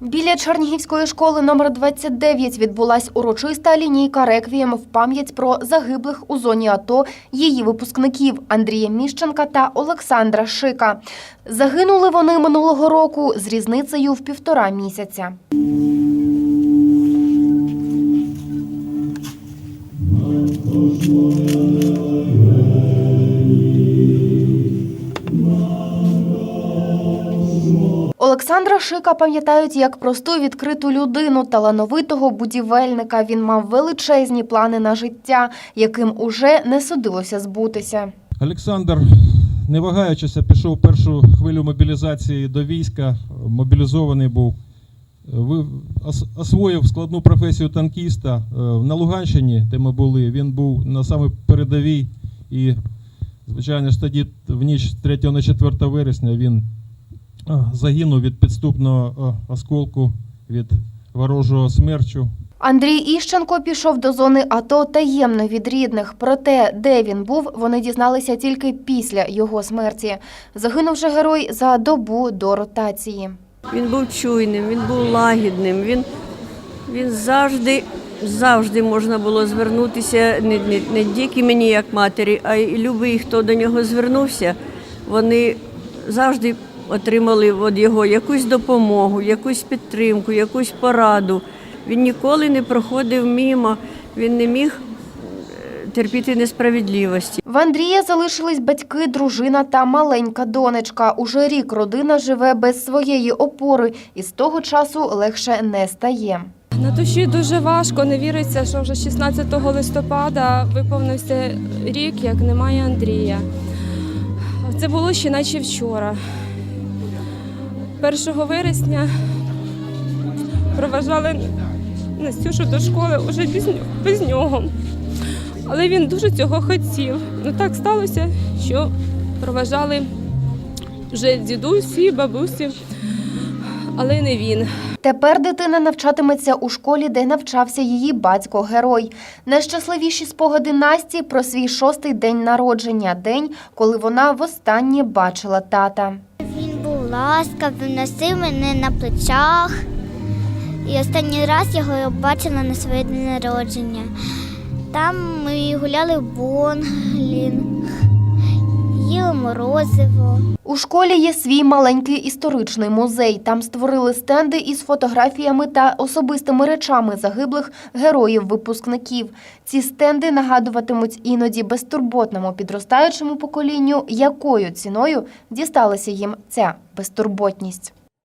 Біля Чернігівської школи номер 29 відбулась урочиста лінійка реквієм в пам'ять про загиблих у зоні АТО її випускників Андрія Міщенка та Олександра Шика. Загинули вони минулого року з різницею в півтора місяця. Олександра Шика пам'ятають як просту відкриту людину, талановитого будівельника. Він мав величезні плани на життя, яким уже не судилося збутися. Олександр, не вагаючися, пішов першу хвилю мобілізації до війська, мобілізований був. Освоїв складну професію танкіста Е, на Луганщині, де ми були. Він був на саме передовій. І, звичайно ж, тоді в ніч 3 на 4 вересня він загинув від підступного е, осколку від ворожого смерчу. Андрій Іщенко пішов до зони АТО таємно від рідних. Проте, де він був, вони дізналися тільки після його смерті. Загинув же герой за добу до ротації. Він був чуйним, він був лагідним. Він, він завжди, завжди можна було звернутися не, не, не тільки мені як матері, а й любий, хто до нього звернувся, вони завжди отримали від його якусь допомогу, якусь підтримку, якусь пораду. Він ніколи не проходив мімо, він не міг е, терпіти несправедливості. В Андрія залишились батьки, дружина та маленька донечка. Уже рік родина живе без своєї опори, і з того часу легше не стає. На душі дуже важко, не віриться, що вже 16 листопада виповнився рік, як немає Андрія. Це було ще наче вчора. 1 вересня проважали Настюшу до школи нього- без нього. Але він дуже цього хотів. Ну так сталося, що проважали вже дідусі, бабусі, але не він. Тепер дитина навчатиметься у школі, де навчався її батько-герой. Найщасливіші спогади Насті про свій шостий день народження, день, коли вона востаннє бачила тата. Він був мене на плечах. І останній раз я його бачила на своє день народження. Там ми гуляли в Бонглін, їли морозиво. У школі є свій маленький історичний музей. Там створили стенди із фотографіями та особистими речами загиблих героїв-випускників. Ці стенди нагадуватимуть іноді безтурботному підростаючому поколінню, якою ціною дісталася їм ця безтурботність.